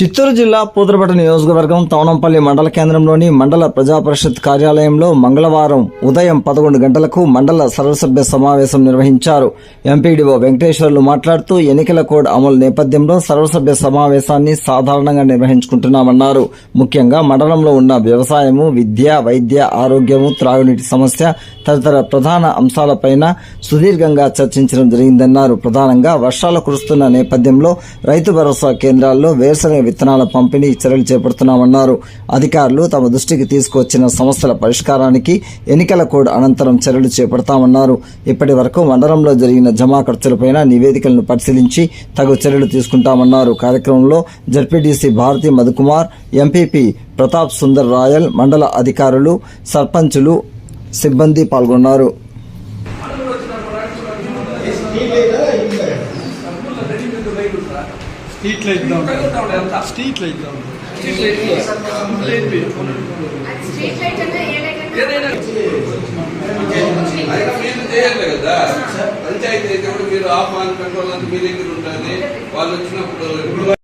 చిత్తూరు జిల్లా పూతరపట్ట నియోజకవర్గం తవనంపల్లి మండల కేంద్రంలోని మండల ప్రజా పరిషత్ కార్యాలయంలో మంగళవారం ఉదయం పదకొండు గంటలకు మండల సర్వసభ్య సమావేశం నిర్వహించారు. ఎంపీడీఓ వెంకటేశ్వర్లు మాట్లాడుతూ ఎన్నికల కోడ్ అమలు నేపథ్యంలో సర్వసభ్య సమావేశాన్ని సాధారణంగా నిర్వహించుకుంటున్నామన్నారు. ముఖ్యంగా మండలంలో ఉన్న వ్యవసాయము విద్య వైద్య ఆరోగ్యము త్రాగునీటి సమస్య తదితర ప్రధాన అంశాలపైన సుదీర్ఘంగా చర్చించడం జరిగిందన్నారు. ప్రధానంగా వర్షాలు కురుస్తున్న నేపథ్యంలో రైతు భరోసా కేంద్రాల్లో వేరుశనగ విత్తనాల పంపిణీ చర్యలు చేపడుతున్నామన్నారు. అధికారులు తమ దృష్టికి తీసుకువచ్చిన సమస్యల పరిష్కారానికి ఎన్నికల కోడ్ అనంతరం చర్యలు చేపడతామన్నారు. ఇప్పటి వరకు మండలంలో జరిగిన జమా ఖర్చులపైన నివేదికలను పరిశీలించి తగు చర్యలు తీసుకుంటామన్నారు. కార్యక్రమంలో ZPTC Bharathi Madhukumar MPP Pratap Sundar royal మండల అధికారులు సర్పంచులు సిబ్బంది పాల్గొన్నారు. స్ట్రీట్ లైట్ ఇద్దాం స్ట్రీట్ లైట్ ఇద్దాం స్ట్రీట్ లైట్ అంటే ఏ లైట్ అంటే అయినా మీరు చేయాలి కదా? పంచాయతీ అయితే కూడా మీరు ఆహ్వాన కంట్రోల్ అంతా మీ దగ్గర ఉంటుంది వాళ్ళు వచ్చినప్పుడు